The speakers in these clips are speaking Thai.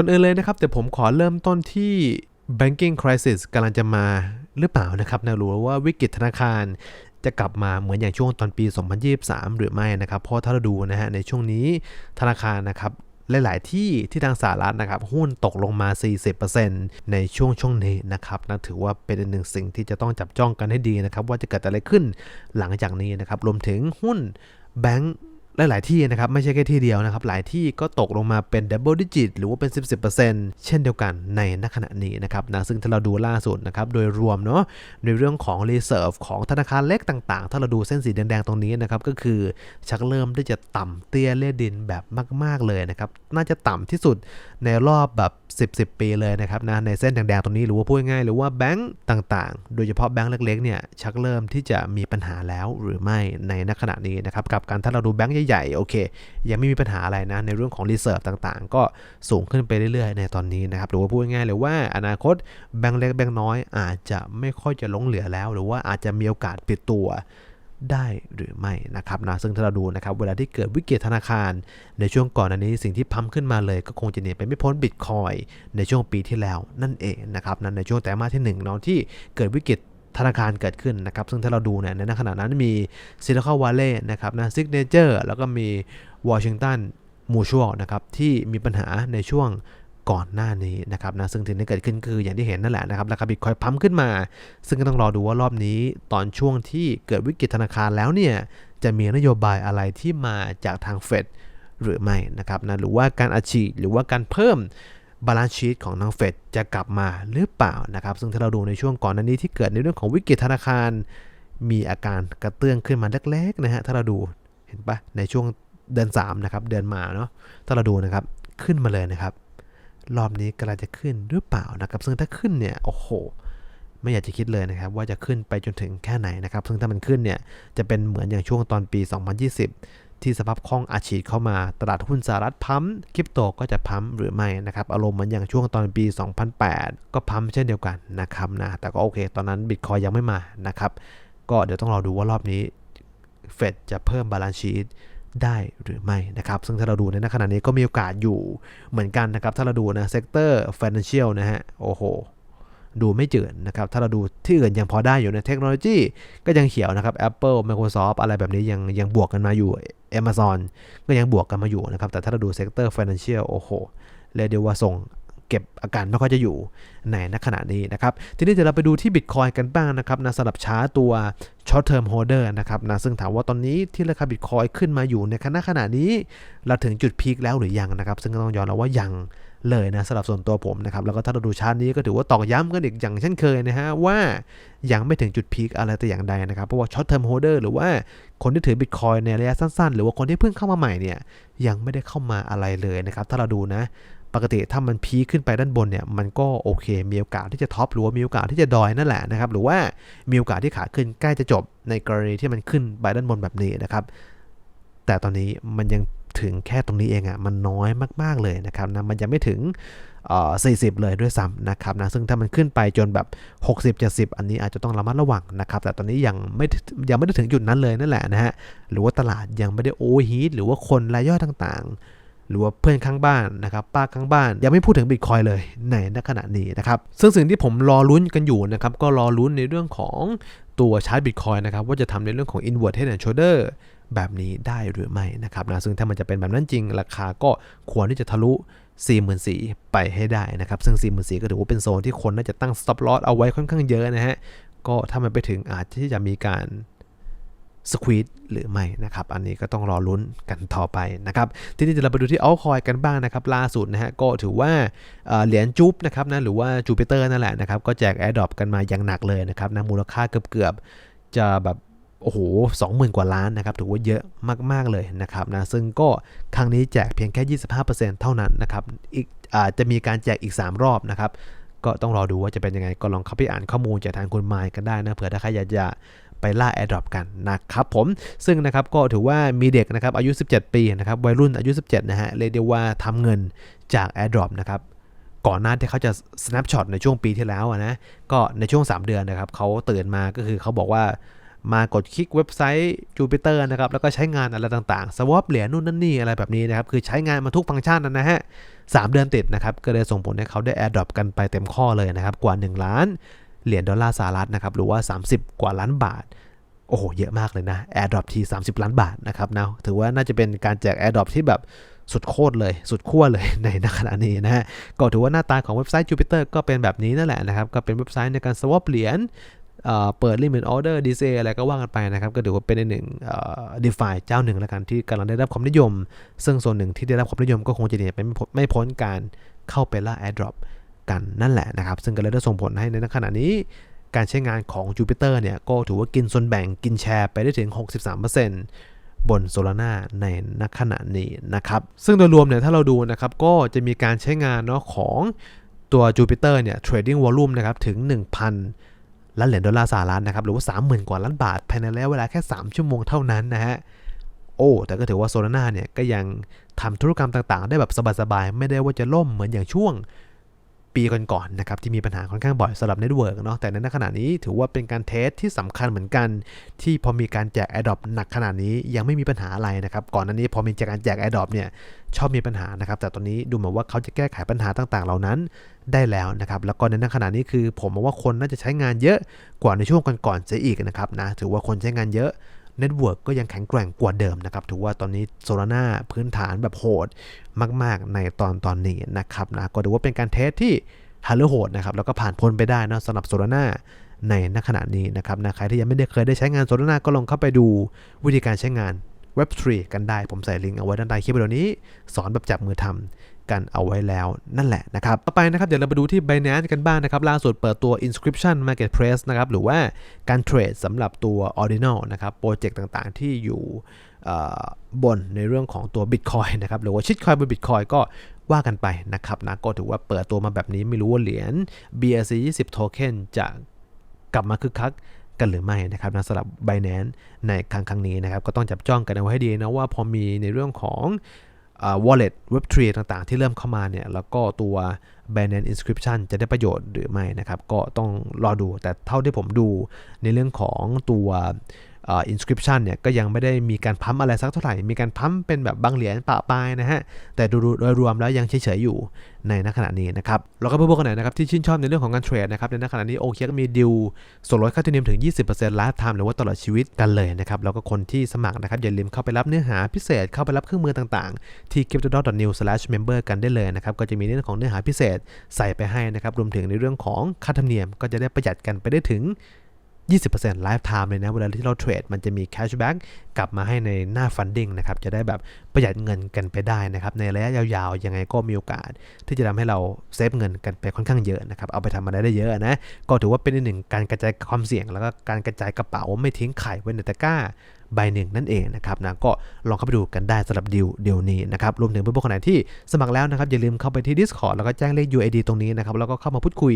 ก่อนอื่นเลยนะครับ แต่ผมขอเริ่มต้นที่ banking crisis กำลังจะมาหรือเปล่านะครับนะรู้ว่าวิกฤตธนาคารจะกลับมาเหมือนอย่างช่วงตอนปี 2023 หรือไม่นะครับ เพราะถ้าเราดูนะฮะในช่วงนี้ธนาคารนะครับหลาย ๆ ที่ที่ทางสหรัฐนะครับ หุ้นตกลงมา 40%ในช่วงช่วงนี้นะครับนะถือว่าเป็นหนึ่งสิ่งที่จะต้องจับจ้องกันให้ดีนะครับ ว่าจะเกิดอะไรขึ้นหลังจากนี้นะครับ รวมถึงหุ้นแบงก์ หลาย ๆ ที่นะครับไม่ใช่แค่ที่เดียวนะครับหลายที่ก็ตกลงมาเป็น double digit หรือว่าเป็น 10 10เช่นเดียวกันในณขณะนี้นะครับนะซึ่งถ้าเราดูล่าสุดนะครับโดยรวมเนาะในเรื่องของ reserve ของธนาคารเล็กต่าง ๆ ถ้าเราดูเส้นสีแดง ๆ ตรงนี้นะครับก็คือชักเริ่มที่จะต่ำเตี้ยเลียดินแบบมาก ๆ เลยนะครับน่าจะต่ำที่สุดในรอบแบบ 10 10 ปีเลยนะครับนะในเส้นแดง ๆ ตรงนี้หรือว่าพูดง่ายๆหรือว่าแบงก์ต่าง ๆ โดยเฉพาะแบงก์เล็ก ๆ เนี่ยชักเริ่มที่จะมีปัญหาแล้วหรือไม่ในณขณะนี้นะครับกับการถ้าเราดูแบงก์ใหญ่โอเค ยังไม่มีปัญหาอะไรนะ ในเรื่องของรีเซิร์ฟต่างๆ ก็สูงขึ้นไปเรื่อยๆ ในตอนนี้นะครับ หรือว่าพูดง่ายๆเลยว่าอนาคตแบงก์เล็กแบงก์น้อยอาจจะไม่ค่อยจะหลงเหลือแล้ว หรือว่าอาจจะมีโอกาสปิดตัวได้หรือไม่นะครับนะซึ่งถ้าเราดูนะครับเวลาที่เกิดวิกฤตธนาคาร ในช่วงก่อนอันนี้สิ่งที่พัมขึ้นมาเลย ก็คงจะหนีไปไม่พ้นบิตคอยในช่วงปีที่แล้วนั่นเองนะครับนั้นในช่วงแต่มาที่1เนาะที่เกิดวิกฤต ธนาคารเกิดขึ้นนะครับ ซึ่งถ้าเราดูเนี่ยในขณะนั้นมีซิลิคอนวัลเลย์นะครับนะซิกเนเจอร์แล้วก็มีวอชิงตันมูชัวนะครับที่มีปัญหาในช่วงก่อนหน้านี้นะครับนะซึ่งถึงได้เกิดขึ้นคืออย่างที่เห็นนั่นแหละนะครับราคาบิตคอยพัมขึ้นมา ซึ่งก็ต้องรอดูว่ารอบนี้ตอนช่วงที่เกิดวิกฤตธนาคารแล้วเนี่ยจะมีนโยบายอะไรที่มาจากทางเฟดหรือไม่นะครับนะหรือว่าการอาชีพหรือว่าการเพิ่ม บาลานซ์ชีตของทางเฟดจะกลับมาหรือเปล่านะครับ ซึ่งถ้าเราดูในช่วงก่อนหน้านี้ที่เกิดในเรื่องของวิกฤตธนาคาร มีอาการกระเตื้องขึ้นมาเล็กๆนะฮะถ้าเราดูเห็นปะในช่วงเดือน3นะครับเดือนมาเนาะถ้าเราดูนะครับขึ้นมาเลยนะครับ รอบนี้กำลังจะขึ้นหรือเปล่านะครับ ซึ่งถ้าขึ้นเนี่ยโอ้โหไม่อยากจะคิดเลยนะครับ ว่าจะขึ้นไปจนถึงแค่ไหนนะครับ ซึ่งถ้ามันขึ้นเนี่ยจะเป็นเหมือนอย่างช่วงตอนปี 2020 ที่สภาพคล่องอาชีพเข้ามา ตลาดหุ้นสหรัฐพัมคริปโตก็จะพัมหรือไม่นะครับ อารมณ์เหมือนอย่างช่วงตอนปี 2008 ก็พัมเช่นเดียวกันนะครับนะ แต่ก็โอเค ตอนนั้นบิตคอยยังไม่มานะครับ ก็เดี๋ยวต้องรอดูว่ารอบนี้เฟดจะเพิ่มบาลานซ์ชีตได้หรือไม่นะครับ ซึ่งถ้าเราดูในขณะนี้ก็มีโอกาสอยู่เหมือนกันนะครับ ถ้าเราดูนะเซกเตอร์ financial นะฮะ โอ้โห ดูไม่จืดนะครับ ถ้าเราดูที่อื่นยังพอได้อยู่ในเทคโนโลยีก็ยังเขียวนะครับ Apple Microsoft อะไรแบบนี้ยังยังบวกกันมาอยู่ Amazon ก็ยังบวกกันมาอยู่นะครับ แต่ถ้าเราดูเซกเตอร์ financial โอ้โหเรียกได้ว่าส่งเก็บอาการไม่ค่อยจะอยู่ในณขณะนี้นะครับ ทีนี้เดี๋ยวเราไปดูที่ Bitcoin กันบ้างนะครับนะสำหรับช้าตัว Short Term Holder นะครับนะซึ่งถามว่าตอนนี้ที่ราคา Bitcoin ขึ้นมาอยู่ในขณะขณะนี้ เราถึงจุดพีคแล้วหรือยังนะครับ ซึ่งก็ต้องยอมรับว่ายัง เลยนะสำหรับส่วนตัวผมนะครับ แล้วก็ถ้าเราดูชาร์ตนี้ก็ถือว่าตอกย้ำกันอีกอย่างเช่นเคยนะฮะว่ายังไม่ถึงจุดพีคอะไรแต่อย่างใดนะครับ เพราะว่า Short Term Holder หรือว่าคนที่ถือ Bitcoin ในระยะสั้นๆ หรือว่าคนที่เพิ่งเข้ามาใหม่เนี่ยยังไม่ได้เข้ามาอะไรเลยนะครับ ถ้าเราดูนะปกติถ้ามันพีขึ้นไปด้านบนเนี่ยมันก็โอเค มีโอกาสที่จะท็อปหรือว่ามีโอกาสที่จะดอยนั่นแหละนะครับหรือว่ามีโอกาสที่ขาขึ้นใกล้จะจบในกรณีที่มันขึ้นไปด้านบนแบบนี้นะครับแต่ตอนนี้มันยัง ถึงแค่ตรงนี้เองอะ่ะมันน้อยมากๆเลยนะครับนะมันยังไม่ถึง40 เลยด้วยซ้ำนะครับนะซึ่งถ้ามันขึ้นไปจนแบบ 60 70 อันนี้อาจจะต้องระมัดระวังนะครับ แต่ตอนนี้ยังไม่ยังไม่ได้ถึงจุดนั้นเลยนั่นแหละนะฮะหรือว่าตลาดยังไม่ได้โอฮีทหรือว่าคนรายย่อยต่างๆหรือว่าเพื่อนข้างบ้านนะครับป้าข้างบ้านยังไม่พูดถึงบิตคอยเลยในณขณะนี้นะครับซึ่งสิ่งที่ผมรอลุ้นกันอยู่นะครับก็รอลุ้นในเรื่องของตัวชาร์จบิตคอยนะครับว่าจะทำในเรื่องของ inward head and shoulder แบบนี้ได้หรือไม่นะครับนะซึ่งถ้ามันจะเป็นแบบนั้นจริง ราคาก็ควรที่จะทะลุ 44,000ไปให้ได้นะครับ ซึ่ง 44,000ก็ถือว่าเป็นโซนที่คนน่าจะตั้ง stop loss เอาไว้ค่อนข้างเยอะนะฮะก็ถ้ามันไปถึงอาจที่จะมีการสควีดหรือไม่นะครับ อันนี้ก็ต้องรอลุ้นกันต่อไปนะครับ ทีนี้เราไปดูที่เอาคอยกันบ้างนะครับ ล่าสุดนะฮะก็ถือว่าเหรียญจุ๊บนะครับนะหรือว่าจูปิเตอร์นั่นแหละนะครับ ก็แจกแอร์ดรอปกันมาอย่างหนักเลยนะครับนะมูลค่าเกือบเกือบจะแบบ โอ้โหสองหมื่นกว่าล้านนะครับ ถือว่าเยอะมาก ๆ เลยนะครับนะ ซึ่งก็ครั้งนี้แจกเพียงแค่ 25%เท่านั้นนะครับ อีกอาจจะมีการแจกอีก 3 รอบนะครับ ก็ต้องรอดูว่าจะเป็นยังไง ก็ลองเข้าไปอ่านข้อมูลจากทางคุณไมค์กันได้นะ เผื่อถ้าใครอยากจะไปล่าแอร์ดรอปกันนะครับผม ซึ่งนะครับก็ถือว่ามีเด็กนะครับอายุ 17 ปีนะครับ วัยรุ่นอายุ 17 นะฮะ เรียกได้ว่าทำเงินจากแอร์ดรอปนะครับก่อนหน้าที่เขาจะ snapshot ในช่วงปีที่แล้วนะ ก็ในช่วง 3 เดือนนะครับเขาตื่นมาก็คือเขาบอกว่า มากดคลิกเว็บไซต์ Jupiter นะครับแล้วก็ใช้งานอะไรต่างๆ swap เหรียญนู่นนั่นนี่อะไรแบบนี้นะครับคือใช้งานมาทุกฟังก์ชันนะฮะสามเดือนติดนะครับก็เลยส่งผลให้เขาได้ airdrop กันไปเต็มข้อเลยนะครับกว่า 1 ล้านเหรียญดอลลาร์สหรัฐนะครับหรือว่า 30 กว่าล้านบาทโอ้โห เยอะมากเลยนะ airdrop ที 30 ล้านบาทนะครับนะถือว่าน่าจะเป็นการแจก airdrop ที่แบบสุดโคตรเลย สุดขั้วเลยในขณะนี้นะฮะก็ถือว่าหน้าตาของเว็บไซต์ Jupiter ก็เป็นแบบนี้นั่นแหละนะครับ ก็เป็นเว็บไซต์ในการ swap เหรียญ เอ่อเปิด limit order DCA อะไรก็ว่ากันไปนะครับ ก็ถือว่าเป็นในหนึ่งเอ่อ DeFi เจ้าหนึ่งแล้วกันที่กำลังได้รับความนิยม ซึ่งส่วนหนึ่งที่ได้รับความนิยมก็คงจะหนีไปไม่พ้นไม่พ้นการเข้าไปล่า airdrop กันนั่นแหละนะครับ ซึ่งก็เลยได้ส่งผลให้ในขณะนี้ การใช้งานของ Jupiter เนี่ยก็ถือว่ากินส่วนแบ่งกินแชร์ไปได้ถึง 63%บน Solana ในณขณะนี้นะครับ ซึ่งโดยรวมเนี่ยถ้าเราดูนะครับก็จะมีการใช้งานเนาะของตัว Jupiter เนี่ย trading volume นะครับถึง 1,000 ล้านเหรียญดอลลาร์สหรัฐนะครับหรือว่า 30,000 กว่าล้านบาทภายในระยะเวลาแค่ 3 ชั่วโมงเท่านั้นนะฮะโอ้แต่ก็ถือว่าโซลาร่าเนี่ยก็ยังทำธุรกรรมต่างๆ ได้แบบสบายๆ ไม่ได้ว่าจะล่มเหมือนอย่างช่วง ปีก่อนๆนะครับที่มีปัญหาค่อนข้างบ่อยสำหรับเน็ตเวิร์กเนาะแต่ในขณะนี้ถือว่าเป็นการเทสที่สำคัญเหมือนกัน ที่พอมีการแจก a อ d o p หนักขนาดนี้ยังไม่มีปัญหาอะไรนะครับก่อนหน้านี้พอมีการแจก a อ d o p เนี่ยชอบมีปัญหานะครับแต่ตอนนี้ดูเหมือนว่าเขาจะแก้ไขปัญหาต่างๆ เหล่านั้นได้แล้วนะครับแล้วก็ในขณะนี้คือ ผมมองว่าคนน่าจะใช้งานเยอะกว่าในช่วงก่อนๆเสียอีกนะครับนะถือว่าคนใช้งานเยอะ เน็ตเวิร์กก็ยังแข็งแกร่งกว่าเดิมนะครับ ถือว่าตอนนี้โซลาร่าพื้นฐานแบบโหดมาก ๆ ในตอนตอนนี้นะครับนะก็ถือว่าเป็นการเทสที่ฮาร์เลโหดนะครับ แล้วก็ผ่านพ้นไปได้นะสำหรับโซลาร่าในณขณะนี้นะครับนะใครที่ยังไม่ได้เคยได้ใช้งานโซลาร่าก็ลองเข้าไปดูวิธีการใช้งาน Web3 กันได้ผมใส่ลิงก์เอาไว้ด้านใต้คลิปวิดีโอนี้ สอนแบบจับมือทำ กันเอาไว้แล้วนั่นแหละนะครับ ต่อไปนะครับ เดี๋ยวเราไปดูที่ Binance กันบ้างนะครับ ล่าสุดเปิดตัว Inscription Marketplace นะครับ หรือว่าการเทรดสำหรับตัว Ordinal นะครับ โปรเจกต์ต่างๆ ที่อยู่บนในเรื่องของตัว Bitcoin นะครับ หรือว่าชิดคอยบน Bitcoin ก็ว่ากันไปนะครับนะก็ถือว่าเปิดตัวมาแบบนี้ไม่รู้ว่าเหรียญ BRC 20 Token จะกลับมาคึกคักกันหรือไม่นะครับนะสำหรับ Binance ในครั้งครั้งนี้นะครับ ก็ต้องจับจ้องกันเอาไว้ให้ดีนะว่าพอมีในเรื่องของ wallet web3 ต่างๆ ที่เริ่มเข้ามาเนี่ย แล้วก็ตัว Binance Inscription จะได้ประโยชน์หรือไม่นะครับ ก็ต้องรอดูแต่เท่าที่ผมดูในเรื่องของตัว inscription เนี่ยก็ยังไม่ได้มีการพัมอะไรสักเท่าไหร่ มีการพัมเป็นแบบบางเหรียญปะปายนะฮะ แต่ดูโดยรวมแล้วยังเฉยๆอยู่ในณขณะนี้นะครับเราก็เพื่อนๆคนไหนนะครับที่ชื่นชอบในเรื่องของการเทรดนะครับในณขณะนี้โอเคก็มีดิวส่วนลดค่าธรรมเนียมถึง 20%ไลฟ์ไทม์หรือว่าตลอดชีวิตกันเลยนะครับแล้วก็คนที่สมัครนะครับอย่าลืมเข้าไปรับเนื้อหาพิเศษเข้าไปรับเครื่องมือต่างๆ ที่ crypto.new/member กันได้เลยนะครับก็จะมีเรื่องของเนื้อหาพิเศษใส่ไปให้นะครับรวมถึงในเรื่องของค่าธรรมเนียมก็จะได้ประหยัดกันไปได้ถึง 20% lifetime เลยนะ เวลาที่เราเทรดมันจะมี cashback กลับมาให้ในหน้า funding นะครับ จะได้แบบประหยัดเงินกันไปได้นะครับ ในระยะยาวๆ ยังไงก็มีโอกาส ที่จะทำให้เราเซฟเงินกันไปค่อนข้างเยอะนะครับ เอาไปทำอะไรได้เยอะนะ ก็ถือว่าเป็นอีกหนึ่งการกระจายความเสี่ยง แล้วก็การกระจายกระเป๋าไม่ทิ้งไข่ไว้ในตะกร้า ใบหนึ่งนั่นเองนะครับนะก็ลองเข้าไปดูกันได้สำหรับดีลเดียวนี้นะครับรวมถึงเพื่อนๆคนไหนที่สมัครแล้วนะครับอย่าลืมเข้าไปที่ Discord แล้วก็แจ้งเลข UID ตรงนี้นะครับแล้วก็เข้ามาพูดคุย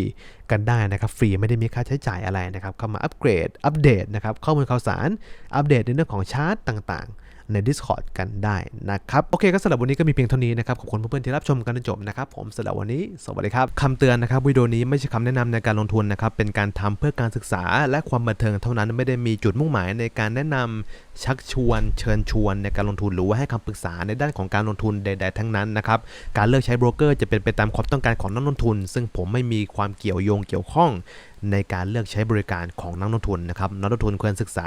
กันได้นะครับฟรีไม่ได้มีค่าใช้จ่ายอะไรนะครับเข้ามาอัปเกรดอัปเดตนะครับข้อมูลข่าวสารอัปเดตในเรื่องของชาร์ตต่างๆ ใน Discord กันได้นะครับ โอเคก็สำหรับวันนี้ก็มีเพียงเท่านี้นะครับ ขอบคุณเพื่อนๆที่รับชมกันจนจบนะครับ ผมสำหรับวันนี้ สวัสดีครับคำเตือนนะครับวิดีโอนี้ไม่ใช่คำแนะนำในการลงทุนนะครับเป็นการทำเพื่อการศึกษาและความบันเทิงเท่านั้นไม่ได้มีจุดมุ่งหมายในการแนะนำชักชวนเชิญชวนในการลงทุนหรือว่าให้คำปรึกษาในด้านของการลงทุนใด ๆ ทั้งนั้นนะครับ การเลือกใช้โบรกเกอร์จะเป็นไปตามความต้องการของนักลงทุน ซึ่งผมไม่มีความเกี่ยวโยงเกี่ยวข้องในการเลือกใช้บริการของนักลงทุนนะครับ นักลงทุนควรศึกษา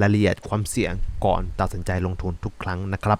รายละเอียดความเสี่ยงก่อนตัดสินใจลงทุนทุกครั้งนะครับ